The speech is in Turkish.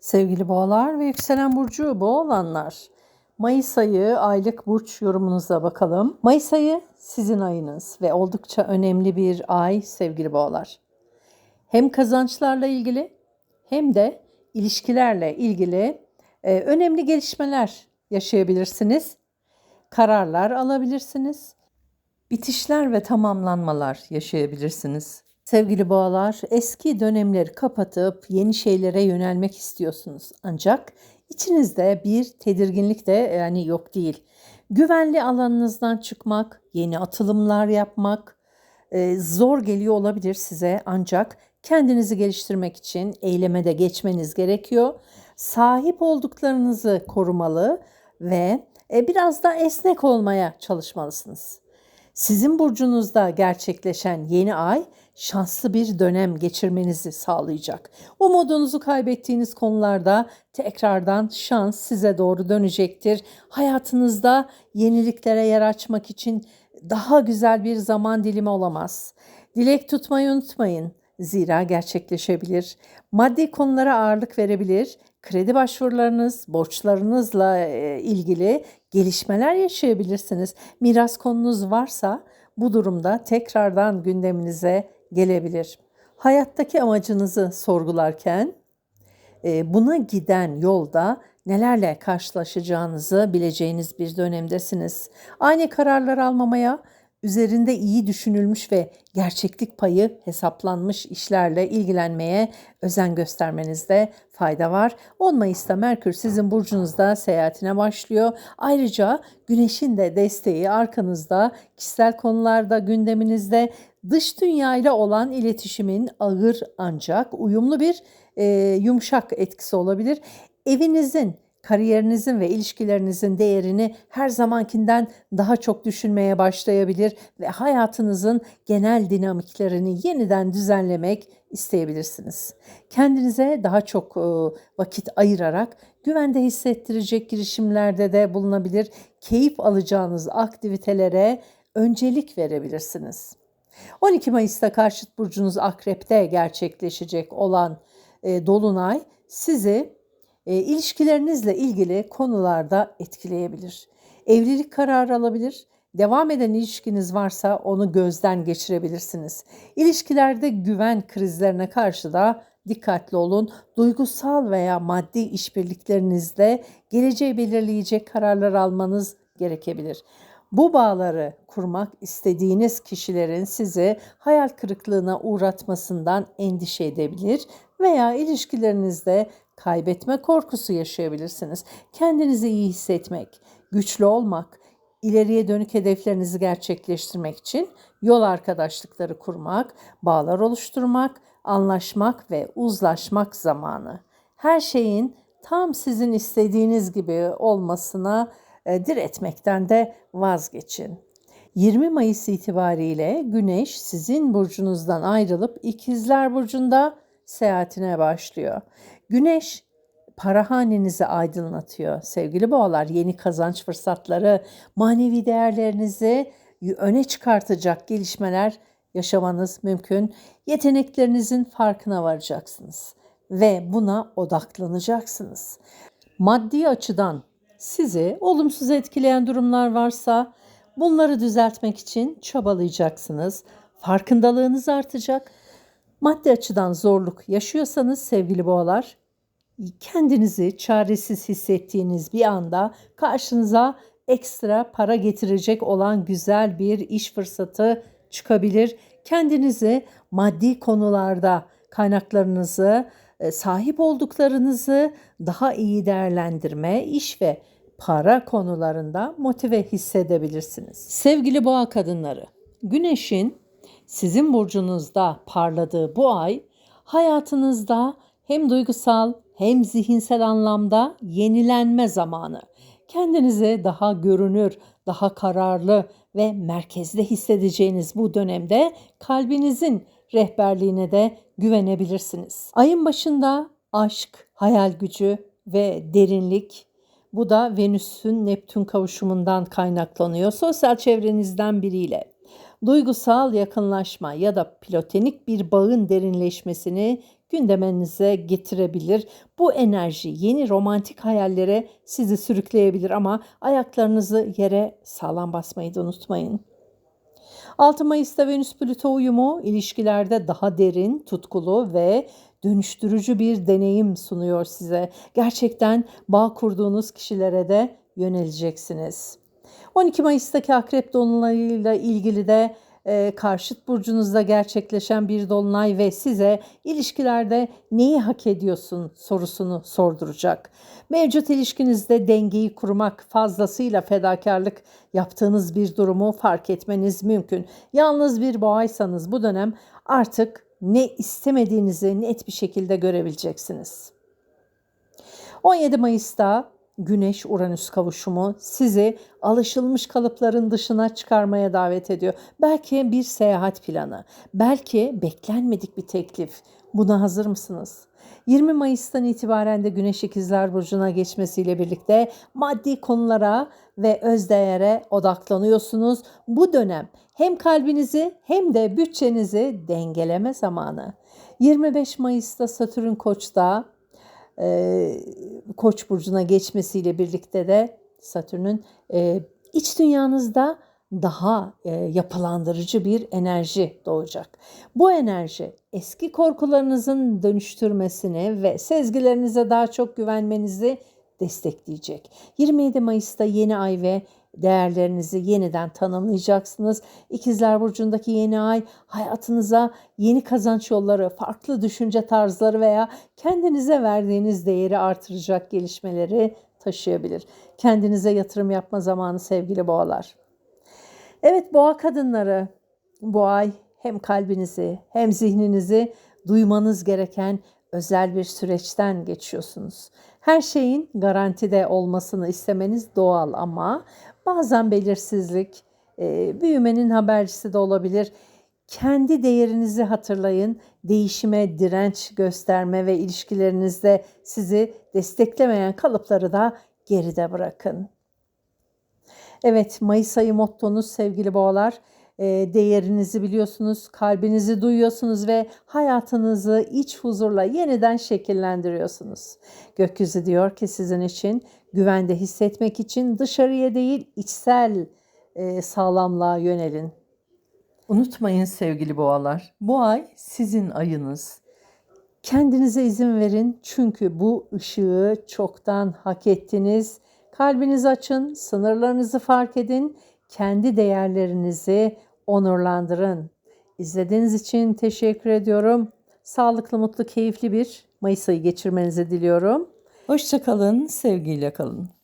Sevgili boğalar ve yükselen burcu boğalanlar. Mayıs ayı aylık burç yorumunuza bakalım. Mayıs ayı sizin ayınız ve oldukça önemli bir ay sevgili boğalar. Hem kazançlarla ilgili hem de ilişkilerle ilgili e, önemli gelişmeler yaşayabilirsiniz. Kararlar alabilirsiniz. Bitişler ve tamamlanmalar yaşayabilirsiniz. Sevgili boğalar, eski dönemleri kapatıp yeni şeylere yönelmek istiyorsunuz. Ancak içinizde bir tedirginlik de yani yok değil. Güvenli alanınızdan çıkmak, yeni atılımlar yapmak e, zor geliyor olabilir size ancak kendinizi geliştirmek için eyleme de geçmeniz gerekiyor. Sahip olduklarınızı korumalı ve e, biraz da esnek olmaya çalışmalısınız. Sizin burcunuzda gerçekleşen yeni ay şanslı bir dönem geçirmenizi sağlayacak. Umudunuzu kaybettiğiniz konularda tekrardan şans size doğru dönecektir. Hayatınızda yeniliklere yer açmak için daha güzel bir zaman dilimi olamaz. Dilek tutmayı unutmayın. Zira gerçekleşebilir. Maddi konulara ağırlık verebilir. Kredi başvurularınız, borçlarınızla e, ilgili gelişmeler yaşayabilirsiniz. Miras konunuz varsa bu durumda tekrardan gündeminize gelebilir. Hayattaki amacınızı sorgularken e, buna giden yolda nelerle karşılaşacağınızı bileceğiniz bir dönemdesiniz. Aynı kararlar almamaya, üzerinde iyi düşünülmüş ve gerçeklik payı hesaplanmış işlerle ilgilenmeye özen göstermenizde fayda var. 10 Mayıs'ta Merkür sizin burcunuzda seyahatine başlıyor. Ayrıca Güneş'in de desteği arkanızda, kişisel konularda gündeminizde dış dünya ile olan iletişimin ağır ancak uyumlu bir e, yumuşak etkisi olabilir. Evinizin kariyerinizin ve ilişkilerinizin değerini her zamankinden daha çok düşünmeye başlayabilir ve hayatınızın genel dinamiklerini yeniden düzenlemek isteyebilirsiniz. Kendinize daha çok e, vakit ayırarak güvende hissettirecek girişimlerde de bulunabilir. Keyif alacağınız aktivitelere öncelik verebilirsiniz. 12 Mayıs'ta karşıt burcunuz Akrep'te gerçekleşecek olan e, dolunay sizi e, ilişkilerinizle ilgili konularda etkileyebilir. Evlilik kararı alabilir, devam eden ilişkiniz varsa onu gözden geçirebilirsiniz. İlişkilerde güven krizlerine karşı da dikkatli olun. Duygusal veya maddi işbirliklerinizde geleceği belirleyecek kararlar almanız gerekebilir. Bu bağları kurmak istediğiniz kişilerin sizi hayal kırıklığına uğratmasından endişe edebilir veya ilişkilerinizde kaybetme korkusu yaşayabilirsiniz. Kendinizi iyi hissetmek, güçlü olmak, ileriye dönük hedeflerinizi gerçekleştirmek için yol arkadaşlıkları kurmak, bağlar oluşturmak, anlaşmak ve uzlaşmak zamanı. Her şeyin tam sizin istediğiniz gibi olmasına diretmekten de vazgeçin. 20 Mayıs itibariyle Güneş sizin burcunuzdan ayrılıp İkizler burcunda seyahatine başlıyor. Güneş para hanenizi aydınlatıyor. Sevgili boğalar yeni kazanç fırsatları, manevi değerlerinizi öne çıkartacak gelişmeler yaşamanız mümkün. Yeteneklerinizin farkına varacaksınız ve buna odaklanacaksınız. Maddi açıdan sizi olumsuz etkileyen durumlar varsa bunları düzeltmek için çabalayacaksınız. Farkındalığınız artacak. Maddi açıdan zorluk yaşıyorsanız sevgili boğalar kendinizi çaresiz hissettiğiniz bir anda karşınıza ekstra para getirecek olan güzel bir iş fırsatı çıkabilir. Kendinizi maddi konularda kaynaklarınızı, sahip olduklarınızı daha iyi değerlendirme, iş ve para konularında motive hissedebilirsiniz. Sevgili boğa kadınları, Güneş'in sizin burcunuzda parladığı bu ay hayatınızda hem duygusal hem zihinsel anlamda yenilenme zamanı. Kendinizi daha görünür, daha kararlı ve merkezde hissedeceğiniz bu dönemde kalbinizin rehberliğine de güvenebilirsiniz. Ayın başında aşk, hayal gücü ve derinlik bu da Venüs'ün Neptün kavuşumundan kaynaklanıyor. Sosyal çevrenizden biriyle duygusal yakınlaşma ya da platonik bir bağın derinleşmesini gündeminize getirebilir. Bu enerji yeni romantik hayallere sizi sürükleyebilir ama ayaklarınızı yere sağlam basmayı da unutmayın. 6 Mayıs'ta Venüs Plüto uyumu ilişkilerde daha derin, tutkulu ve dönüştürücü bir deneyim sunuyor size. Gerçekten bağ kurduğunuz kişilere de yöneleceksiniz. 12 Mayıs'taki Akrep Dolunay'ıyla ilgili de e, karşıt burcunuzda gerçekleşen bir dolunay ve size ilişkilerde neyi hak ediyorsun sorusunu sorduracak. Mevcut ilişkinizde dengeyi kurmak, fazlasıyla fedakarlık yaptığınız bir durumu fark etmeniz mümkün. Yalnız bir boğaysanız bu dönem artık ne istemediğinizi net bir şekilde görebileceksiniz. 17 Mayıs'ta Güneş Uranüs kavuşumu sizi alışılmış kalıpların dışına çıkarmaya davet ediyor. Belki bir seyahat planı, belki beklenmedik bir teklif. Buna hazır mısınız? 20 Mayıs'tan itibaren de Güneş İkizler Burcu'na geçmesiyle birlikte maddi konulara ve özdeğere odaklanıyorsunuz. Bu dönem hem kalbinizi hem de bütçenizi dengeleme zamanı. 25 Mayıs'ta Satürn Koç'ta e, Koç burcuna geçmesiyle birlikte de Satürn'ün e, iç dünyanızda daha e, yapılandırıcı bir enerji doğacak. Bu enerji eski korkularınızın dönüştürmesini ve sezgilerinize daha çok güvenmenizi destekleyecek. 27 Mayıs'ta yeni ay ve değerlerinizi yeniden tanımlayacaksınız. İkizler Burcu'ndaki yeni ay hayatınıza yeni kazanç yolları, farklı düşünce tarzları veya kendinize verdiğiniz değeri artıracak gelişmeleri taşıyabilir. Kendinize yatırım yapma zamanı sevgili boğalar. Evet boğa kadınları bu ay hem kalbinizi hem zihninizi duymanız gereken özel bir süreçten geçiyorsunuz. Her şeyin garantide olmasını istemeniz doğal ama bazen belirsizlik, e, büyümenin habercisi de olabilir. Kendi değerinizi hatırlayın. Değişime direnç gösterme ve ilişkilerinizde sizi desteklemeyen kalıpları da geride bırakın. Evet, Mayıs ayı mottonuz sevgili boğalar. E, değerinizi biliyorsunuz, kalbinizi duyuyorsunuz ve hayatınızı iç huzurla yeniden şekillendiriyorsunuz. Gökyüzü diyor ki sizin için güvende hissetmek için dışarıya değil içsel e, sağlamlığa yönelin. Unutmayın sevgili boğalar, bu ay sizin ayınız. Kendinize izin verin çünkü bu ışığı çoktan hak ettiniz. Kalbinizi açın, sınırlarınızı fark edin, kendi değerlerinizi onurlandırın. İzlediğiniz için teşekkür ediyorum. Sağlıklı, mutlu, keyifli bir Mayıs ayı geçirmenizi diliyorum. Hoşçakalın, sevgiyle kalın.